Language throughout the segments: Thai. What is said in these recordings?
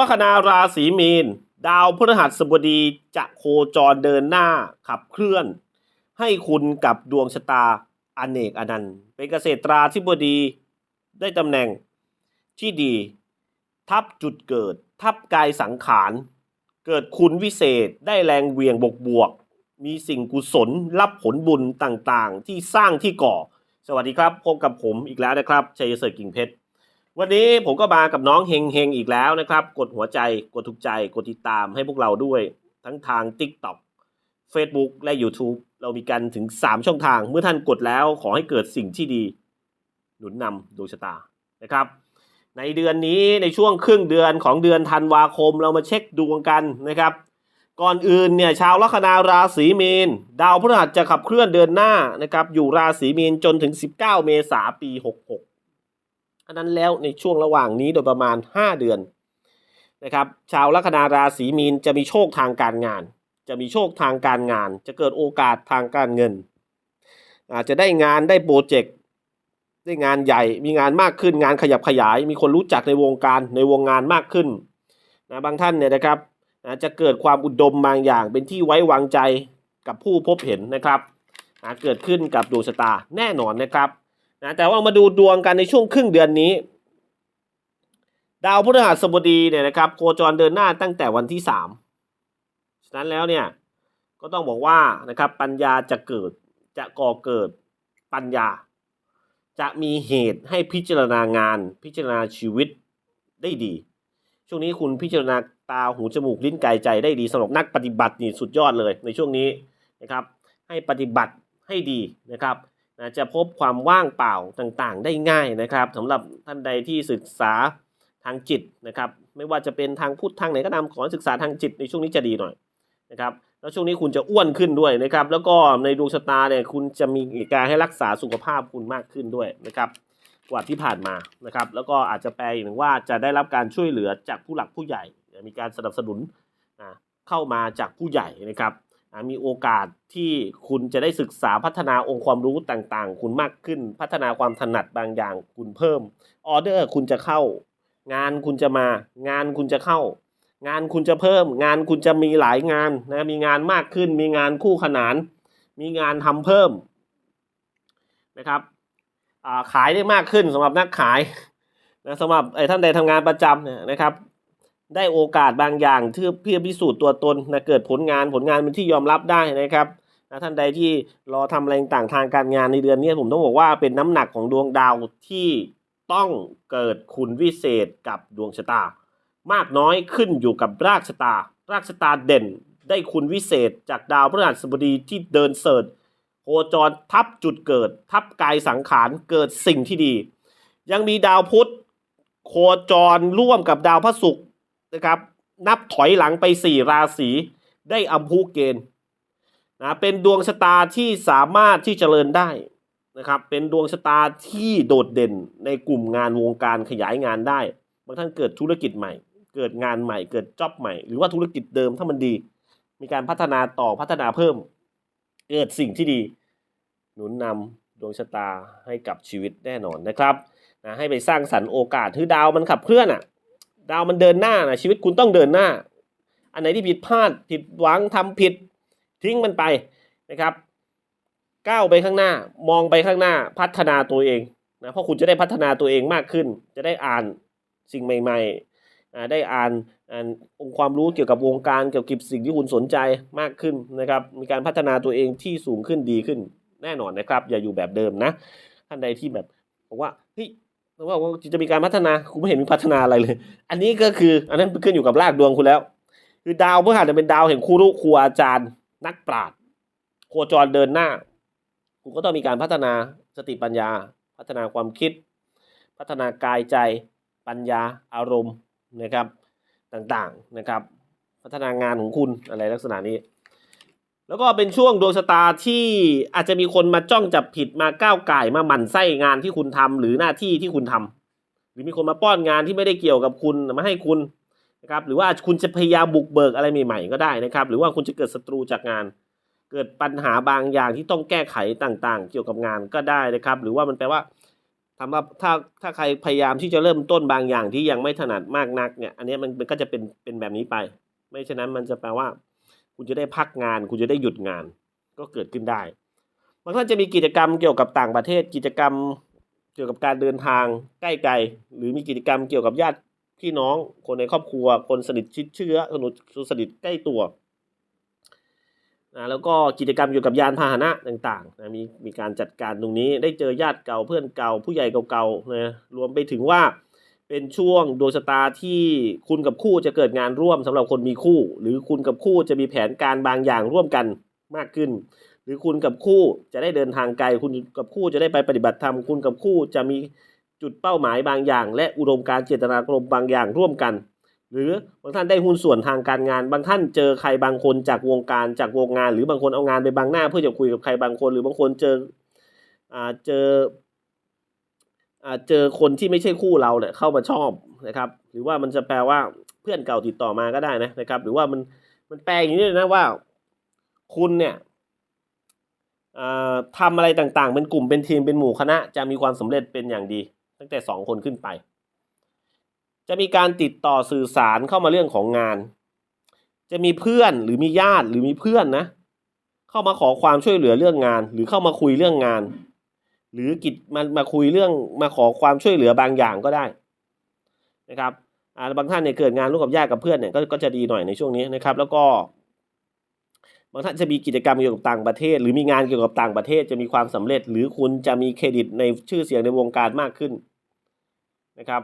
ลัคนาราศีมีน ดาวพฤหัสบดีจะโคจรเดินหน้าขับเคลื่อน ให้คุณกับดวงชะตาอเนกอนันต์ เป็นเกษตราธิบดีได้ตำแหน่งที่ดี ทับจุดเกิด ทับกายสังขาร เกิดคุณวิเศษได้แรงเวียงบวกบวกๆมีสิ่งกุศลรับผลบุญต่างๆ ที่สร้างที่ก่อ สวัสดีครับ พบกับผมอีกแล้วนะครับชัยเสร์กิ่งเพชร วันนี้ผมก็มากับน้องเฮงเฮงอีกแล้วนะครับ กดหัวใจกดถูกใจกดติดตามให้พวกเราด้วย ทั้งทาง TikTok Facebook และ YouTube เรามีกันถึง 3 ช่องทาง เมื่อท่านกดแล้วขอให้เกิดสิ่งที่ดี หนุนนำดวงชะตานะครับ ในเดือนนี้ในช่วงครึ่งเดือนของเดือนธันวาคมเรามาเช็คดวงกันนะครับ ก่อนอื่นเนี่ยชาวลัคนาราศีมีน ดาวพฤหัสจะขับเคลื่อนเดือนหน้านะครับอยู่ราศีมีนจนถึง 19 เมษาปี 66 อันนั้นแล้วในช่วงระหว่างนี้โดยประมาณ 5 เดือนนะครับชาวลัคนาราศีมีนจะมีโชคทางการงาน จะมีโชคทางการงาน จะเกิดโอกาสทางการเงิน อาจจะได้งานได้โปรเจกต์ได้งานใหญ่ มีงานมากขึ้นงานขยับขยาย มีคนรู้จักในวงการในวงงานมากขึ้นนะบางท่านเนี่ยนะครับนะจะเกิดความอุดมบางอย่าง เป็นที่ไว้วางใจกับผู้พบเห็นนะครับนะเกิดขึ้นกับดวงชะตาแน่นอนนะครับ นะแต่ว่ามาดูดวงกันในช่วงครึ่งเดือนนี้ ดาวพฤหัสบดีเนี่ยนะครับโคจรเดินหน้าตั้งแต่วันที่สามฉะนั้นแล้วเนี่ยก็ต้องบอกว่านะครับปัญญาจะเกิดจะก่อเกิดปัญญา จะมีเหตุให้พิจารณางานพิจารณาชีวิตได้ดี ช่วงนี้คุณพิจารณาตาหูจมูกลิ้นกายใจได้ดีสำหรับนักปฏิบัตินี่สุดยอดเลยในช่วงนี้นะครับ ให้ปฏิบัติให้ดีนะครับ นะจะพบความว่างเปล่าต่างๆ ได้ง่ายนะครับสำหรับท่านใดที่ศึกษาทางจิตนะครับ ไม่ว่าจะเป็นทางพุทธทางไหนก็ตามขอศึกษาทางจิตในช่วงนี้จะดีหน่อยนะครับแล้วช่วงนี้คุณจะอ้วนขึ้นด้วยนะครับ แล้วก็ในดวงชะตาเนี่ยคุณจะมีการให้รักษาสุขภาพคุณมากขึ้นด้วยนะครับ กว่าที่ผ่านมานะครับ แล้วก็อาจจะแปลอีกหนึ่งว่าจะได้รับการช่วยเหลือจากผู้หลักผู้ใหญ่ มีการสนับสนุนเข้ามาจากผู้ใหญ่นะครับ มีโอกาสที่คุณจะได้ศึกษาพัฒนาองค์ความรู้ต่างๆ คุณมากขึ้น พัฒนาความถนัดบางอย่างคุณเพิ่มออเดอร์คุณจะเข้า งานคุณจะมา งานคุณจะเข้า งานคุณจะเพิ่ม งานคุณจะมีหลายงานนะมีงานมากขึ้น มีงานคู่ขนาน มีงานทำเพิ่มนะครับขายได้มากขึ้นสำหรับนักขายนะสำหรับไอ้ท่านใดทำงานประจำเนี่ยนะครับ ได้โอกาสบางอย่างเพื่อพิสูจน์ตัวตนนะเกิดผลงานผลงานเป็นที่ยอมรับได้นะครับนะท่านใดที่รอทำอะไรต่างทางการงานในเดือนนี้ผมต้องบอกว่าเป็นน้ำหนักของดวงดาวที่ต้องเกิดคุณวิเศษกับดวงชะตา มากน้อยขึ้นอยู่กับรากชะตา รากชะตาเด่น ได้คุณวิเศษจากดาวพฤหัสบดีที่เดินเสิร์ชโคจรทับจุดเกิด ทับกายสังขารเกิดสิ่งที่ดี ยังมีดาวพุธโคจรร่วมกับดาวพระศุกร์ นะครับ นับถอยหลังไป 4 ราศีได้อัมพูเกณฑ์นะเป็นดวงชะตาที่สามารถที่จเจริญได้นะครับ เป็นดวงชะตาที่โดดเด่นในกลุ่มงานวงการขยายงานได้ บางท่านเกิดธุรกิจใหม่ เกิดงานใหม่ เกิดจ็อบใหม่ หรือว่าธุรกิจเดิมถ้ามันดี มีการพัฒนาต่อพัฒนาเพิ่ม เกิดสิ่งที่ดี หนุนนำดวงชะตาให้กับชีวิตแน่นอนนะครับนะให้ไปสร้างสรรค์โอกาสที่ดาวมันขับเคลื่อนอะ ดาวมันเดินหน้านะชีวิตคุณต้องเดินหน้า อันไหนที่ผิดพลาดผิดหวังทำผิด ทิ้งมันไปนะครับก้าวไปข้างหน้ามองไปข้างหน้าพัฒนาตัวเองนะเพราะคุณจะได้พัฒนาตัวเองมากขึ้น จะได้อ่านสิ่งใหม่ๆได้อ่านอ่านองค์ความรู้เกี่ยวกับวงการเกี่ยวกับสิ่งที่คุณสนใจมากขึ้นนะครับ มีการพัฒนาตัวเองที่สูงขึ้นดีขึ้น แน่นอนนะครับ อย่าอยู่แบบเดิมนะท่านใดที่แบบบอกว่าเฮ้ย ว่าว่าจะมีการพัฒนาคุณไม่เห็นมีพัฒนาอะไรเลย อันนี้ก็คือ อันนั้นขึ้นอยู่กับรากดวงคุณแล้ว คือดาวพฤหัสจะเป็นดาวแห่งครูรู้ครูอาจารย์ นักปราชญ์โคจรเดินหน้า คุณก็ต้องมีการพัฒนาสติปัญญา พัฒนาความคิด พัฒนากายใจปัญญาอารมณ์นะครับต่างๆนะครับ พัฒนางานของคุณอะไรลักษณะนี้ แล้วก็เป็นช่วงดวงชะตาที่อาจจะมีคนมาจ้องจับผิดมาก้าวไก่มาหมั่นไส้งานที่คุณทำหรือหน้าที่ที่คุณทำหรือมีคนมาป้อนงานที่ไม่ได้เกี่ยวกับคุณมาให้คุณนะครับหรือว่าคุณจะพยายามบุกเบิกอะไรใหม่ๆก็ได้นะครับ หรือว่าคุณจะเกิดศัตรูจากงาน เกิดปัญหาบางอย่างที่ต้องแก้ไขต่างๆ เกี่ยวกับงานก็ได้นะครับ หรือว่ามันแปลว่าทำว่าถ้าถ้าใครพยายามที่จะเริ่มต้นบางอย่างที่ยังไม่ถนัดมากนักเนี่ยอันนี้มันมันก็จะเป็นเป็นแบบนี้ไป ไม่ฉะนั้นมันจะแปลว่า คุณจะได้พักงาน คุณจะได้หยุดงาน ก็เกิดขึ้นได้บางท่านจะมีกิจกรรมเกี่ยวกับต่างประเทศ กิจกรรมเกี่ยวกับการเดินทางใกล้ไกลหรือมีกิจกรรมเกี่ยวกับญาติพี่น้องคนในครอบครัว คนสนิทชิดเชื้อสนุสนิทใกล้ตัวนะแล้วก็กิจกรรมเกี่ยวกับยานพาหนะต่างๆนะมีมีการจัดการตรงนี้ได้เจอญาติเก่าเพื่อนเก่าผู้ใหญ่เก่าๆนะรวมไปถึงว่า เป็นช่วงดวงชะตาที่คุณกับคู่จะเกิดงานร่วมสำหรับคนมีคู่ หรือคุณกับคู่จะมีแผนการบางอย่างร่วมกันมากขึ้น หรือคุณกับคู่จะได้เดินทางไกล คุณกับคู่จะได้ไปปฏิบัติธรรม คุณกับคู่จะมีจุดเป้าหมายบางอย่าง และอุดมการเจตนารมณ์บางอย่างร่วมกัน หรือบางท่านได้หุ้นส่วนทางการงาน บางท่านเจอใครบางคนจากวงการจากวงงาน หรือบางคนเอางานไปบางหน้า เพื่อจะคุยกับใครบางคน หรือบางคนเจออ่าเจอ เจอคนที่ไม่ใช่คู่เราเนี่ยเข้ามาชอบนะครับ หรือว่ามันจะแปลว่าเพื่อนเก่าติดต่อมาก็ได้นะนะครับ หรือว่ามันมันแปลอย่างนี้เลยนะว่า คุณเนี่ยอ่าทำอะไรต่างๆ เป็นกลุ่มเป็นทีมเป็นหมู่คณะ จะมีความสำเร็จเป็นอย่างดี ตั้งแต่สองคนขึ้นไป จะมีการติดต่อสื่อสารเข้ามาเรื่องของงาน จะมีเพื่อนหรือมีญาติหรือมีเพื่อนนะ เข้ามาขอความช่วยเหลือเรื่องงาน หรือเข้ามาคุยเรื่องงาน หรือกิจมันมาคุยเรื่องมาขอความช่วยเหลือบางอย่างก็ได้นะครับาบางท่านเนี่ยเกิดงานร่วมกับญาติกับเพื่อนเนี่ยก็ก็จะดีหน่อยในช่วงนี้นะครับ แล้วก็ บางท่านจะมีกิจกรรมเกี่ยวกับต่างประเทศ หรือมีงานเกี่ยวกับต่างประเทศจะมีความสำเร็จ หรือคุณจะมีเครดิตในชื่อเสียงในวงการมากขึ้นนะครับ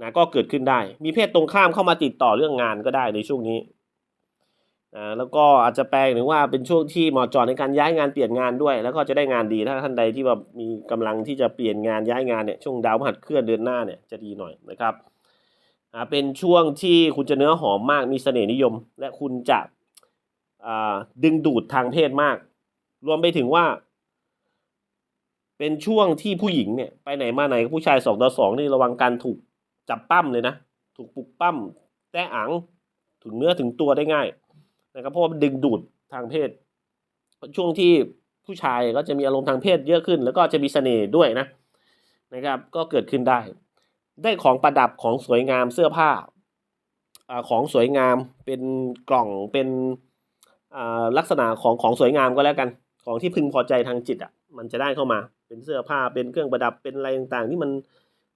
นะก็เกิดขึ้นได้ มีเพศตรงข้ามเข้ามาติดต่อเรื่องงานก็ได้ในช่วงนี้ นะแล้วก็อาจจะแปลงถึงว่าเป็นช่วงที่เหมาะเจอในการย้ายงานเปลี่ยนงานด้วย แล้วก็จะได้งานดีถ้าท่านใดที่แบบมีกำลังที่จะเปลี่ยนงานย้ายงานเนี่ยช่วงดาวหัสเคลื่อนเดือนหน้าเนี่ยจะดีหน่อยนะครับอ่าเป็นช่วงที่คุณจะเนื้อหอมมากมีเสน่ห์นิยม และคุณจะอ่าดึงดูดทางเพศมาก รวมไปถึงว่า เป็นช่วงที่ผู้หญิงเนี่ยไปไหนมาไหนกับผู้ชายสองต่อสองนี่ระวังการถูกจับปั้มเลยนะ ถูกปลุกปั้มแตะอังถึงเนื้อถึงตัวได้ง่าย นะครับเพราะว่ามันดึงดูดทางเพศ ช่วงที่ผู้ชายก็จะมีอารมณ์ทางเพศเยอะขึ้น แล้วก็จะมีเสน่ห์ด้วยนะนะครับ ก็เกิดขึ้นได้ ได้ของประดับของสวยงามเสื้อผ้าอาของสวยงามเป็นกล่องเป็นอ่าลักษณะของของสวยงามก็แล้วกัน ของที่พึงพอใจทางจิตอะมันจะได้เข้ามาเป็นเสื้อผ้าเป็นเครื่องประดับเป็นอะไรต่างๆ ที่มัน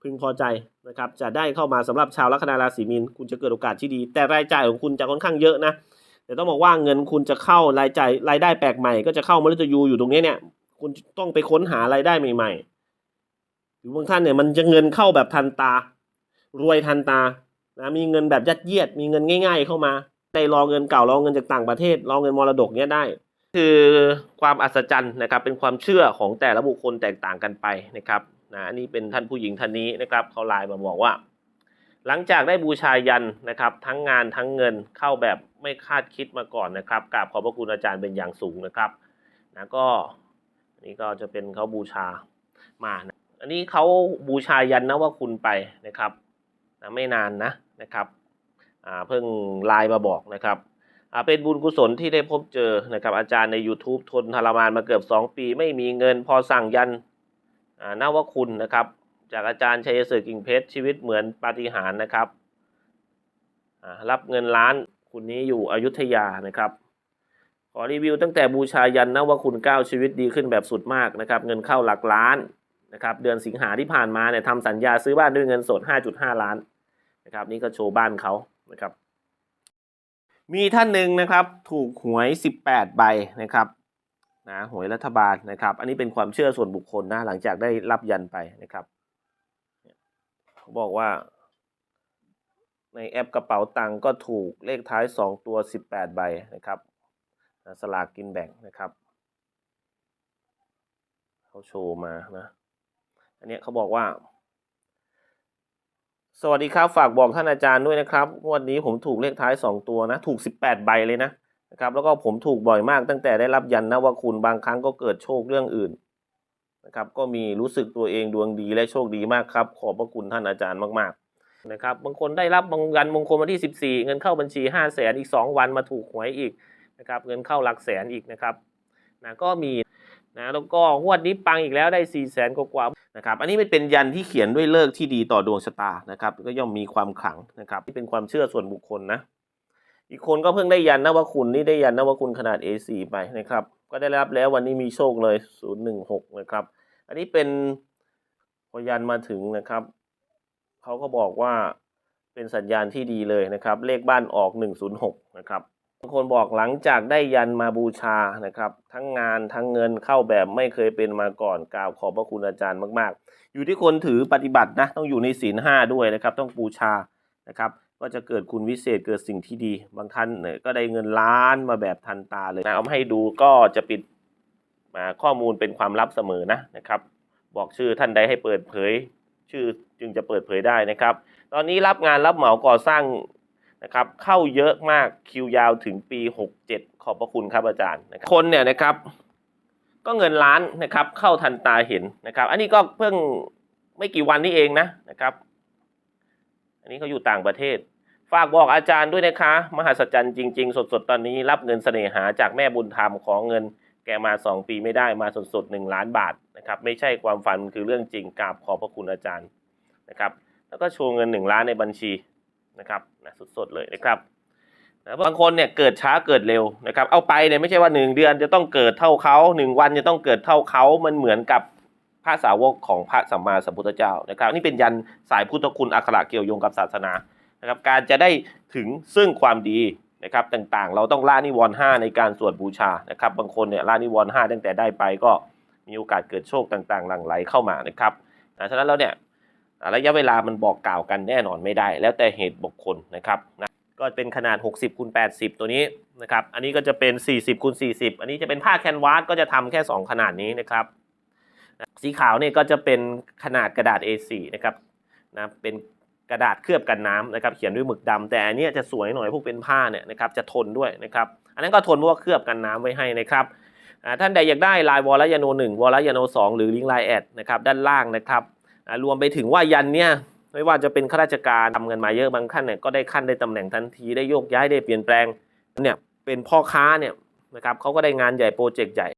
พึงพอใจนะครับ จะได้เข้ามาสำหรับชาวลัคนาราศีมีนคุณจะเกิดโอกาสที่ดี แต่รายจ่ายของคุณจะค่อนข้างเยอะนะ แต่ต้องบอกว่าเงินคุณจะเข้ารายจ่ายรายได้แปลกใหม่ ก็จะเข้ามฤตยูอยู่ตรงนี้เนี่ย คุณต้องไปค้นหารายได้ใหม่ๆหรือบางท่านเนี่ยมันจะเงินเข้าแบบทันตา รวยทันตานะมีเงินแบบยัดเยียด มีเงินง่าย ๆ เข้ามาได้รอเงินเก่ารอเงินจากต่างประเทศรอเงินมรดกเนี้ยได้ คือความอัศจรรย์นะครับ เป็นความเชื่อของแต่ละบุคคลแตกต่างกันไปนะครับนะนนี้เป็นท่านผู้หญิงท่านนี้นะครับเขาไลน์มาบอกว่า หลังจากได้บูชายันนะครับ ทั้งงานทั้งเงินเข้าแบบไม่คาดคิดมาก่อนนะครับกราบขอบพระคุณอาจารย์เป็นอย่างสูงนะครับนะก็นนี้ก็จะเป็นเขาบูชามานะอันนี้เขาบูชายันนะว่าคุณไปนะครับนะไม่นานนะนะครับเพิ่งไลน์มาบอกนะครับเป็นบุญกุศลที่ได้พบเจอนะครับอาจารย์ใน YouTube ทนทรมานมาเกือบ 2 ปี ไม่มีเงินพอสั่งยันอ่านวคุณนะครับ จากอาจารย์ชัยศึกกิ่งเพชรชีวิตเหมือนปาฏิหาริย์นะครับ รับเงินล้านคุณนี้อยู่อยุธยานะครับ ขอรีวิวตั้งแต่บูชายันนะว่าคุณก้าวชีวิตดีขึ้นแบบสุดมากนะครับ เงินเข้าหลักล้านนะครับ เดือนสิงหาที่ผ่านมาเนี่ยทำสัญญาซื้อบ้านด้วยเงินสด 5.5 ล้านนะครับ นี่ก็โชว์บ้านเขานะครับ มีท่านหนึ่งนะครับถูกหวย 18 ใบนะครับนะหวยรัฐบาลนะครับ อันนี้เป็นความเชื่อส่วนบุคคลนะหลังจากได้รับยันไปนะครับ บอกว่า ในแอปกระเป๋าตังก็ถูกเลขท้าย 2 ตัว 18 ใบนะครับสลากกินแบ่งนะครับเขาโชว์มานะอันนี้เขาบอกว่า สวัสดีครับฝากบอกท่านอาจารย์ด้วยนะครับงวดนี้ผมถูกเลขท้าย 2 ตัวนะ ถูก 18 ใบเลยนะนะครับ แล้วก็ผมถูกบ่อยมากตั้งแต่ได้รับยันนะว่าคุณบางครั้งก็เกิดโชคเรื่องอื่น นะครับก็มีรู้สึกตัวเองดวงดีและโชคดีมากครับ ขอบพระคุณท่านอาจารย์มากๆนะครับบางคนได้รับบางยันมงคลวันที่ 14 เงินเข้าบัญชี 5 0 0แสนอีก 2 วันมาถูกหวยอีกนะครับเงินเข้าหลักแสนอีกนะครับนะก็มีนะแล้วก็งวดนี้ปังอีกแล้วได้ 4 0 0แสนกว่าๆนะครับอันนี้มันเป็นยันที่เขียนด้วยเลิกที่ดีต่อดวงชะตานะครับก็ย่อมมีความขลังนะครับที่เป็นความเชื่อส่วนบุคคลนะอีกคนก็เพิ่งได้ยันนวคุณนี่ได้ยันนวคุณขนาด A4 ไปนะครับ ก็ได้รับแล้ววันนี้มีโชคเลย 016 นะครับ อันนี้เป็นพยันมาถึงนะครับเขาก็บอกว่าเป็นสัญญาณที่ดีเลยนะครับ เลขบ้านออก 106 นะครับบางคนบอกหลังจากได้ยันมาบูชานะครับ ทั้งงานทั้งเงินเข้าแบบไม่เคยเป็นมาก่อนกล่าวขอบพระคุณอาจารย์มาก ๆ อยู่ที่คนถือปฏิบัตินะต้องอยู่ในศีลห้าด้วยนะครับ ต้องบูชานะครับ ก็จะเกิดคุณวิเศษเกิดสิ่งที่ดี บางท่านเนี่ยก็ได้เงินล้านมาแบบทันตาเลยนะเอามาให้ดูก็จะปิดมาข้อมูลเป็นความลับเสมอนะนะครับ บอกชื่อท่านใดให้เปิดเผย ชื่อจึงจะเปิดเผยได้นะครับ ตอนนี้รับงานรับเหมาก่อสร้างนะครับเข้าเยอะมากคิวยาวถึงปี 67 ขอบพระคุณครับอาจารย์นะครับคนเนี่ยนะครับก็เงินล้านนะครับเข้าทันตาเห็นนะครับ อันนี้ก็เพิ่งไม่กี่วันนี้เองนะนะครับ อันนี้เขาอยู่ต่างประเทศ ฝากบอกอาจารย์ด้วยนะคะ มหัศจรรย์จริง ๆ สดๆ ตอนนี้รับเงินเสน่หาจากแม่บุญธรรมของเงิน แกมา 2 ปีไม่ได้มาสดๆ1ล้านบาทนะครับไม่ใช่ความฝันคือเรื่องจริงกราบขอบพระคุณอาจารย์นะครับแล้วก็โชว์เงิน 1 ล้านในบัญชีนะครับนะสดๆเลยนะครับนะบางคนเนี่ยเกิดช้าเกิดเร็วนะครับเอาไปเนี่ยไม่ใช่ว่า 1 เดือนจะต้องเกิดเท่าเขา 1 วันจะต้องเกิดเท่าเขามันเหมือนกับพระสาวกของพระสัมมาสัมพุทธเจ้านะครับนี่เป็นยันสายพุทธคุณอักขระเกี่ยวโยงกับศาสนา นะครับการจะได้ถึงซึ่งความดีนะครับต่างๆ เราต้องละนิวรณ์ห้าในการสวดบูชานะครับบางคนเนี่ยละนิวรณ์ห้าตั้งแต่ได้ไปก็มีโอกาสเกิดโชคต่างๆ หลั่งไหลเข้ามานะครับนะฉะนั้นแล้วเนี่ยระยะเวลามันบอกกล่าวกันแน่นอนไม่ได้ แล้วแต่เหตุบุคคลนะครับนะก็เป็นขนาด 60คูณ80 ตัวนี้นะครับอันนี้ก็จะเป็น 40คูณ40 อันนี้จะเป็นผ้าแคนวาสก็จะทำแค่ 2 ขนาดนี้นะครับสีขาวเนี่ยก็จะเป็นขนาดกระดาษ A4 นะครับนะเป็น กระดาษเคลือบกันน้ำนะครับเขียนด้วยหมึกดำแต่อันนี้จะสวยหน่อยพวกเป็นผ้าเนี่ยนะครับจะทนด้วยนะครับอันนั้นก็ทนเพราะว่าเคลือบกันน้ำไว้ให้นะครับท่านใดอยากได้ลายวอลยาโนหนึ่งวอลยาโนสองหรือลิงก์ไลน์แอดนะครับด้านล่างนะครับรวมไปถึงว่ายันเนี่ยไม่ว่าจะเป็นข้าราชการทำเงินมาเยอะบางท่านเนี่ยก็ได้ขั้นได้ตำแหน่งทันทีได้โยกย้ายได้เปลี่ยนแปลงเนี่ยเป็นพ่อค้าเนี่ยนะครับเขาก็ได้งานใหญ่โปรเจกต์ใหญ่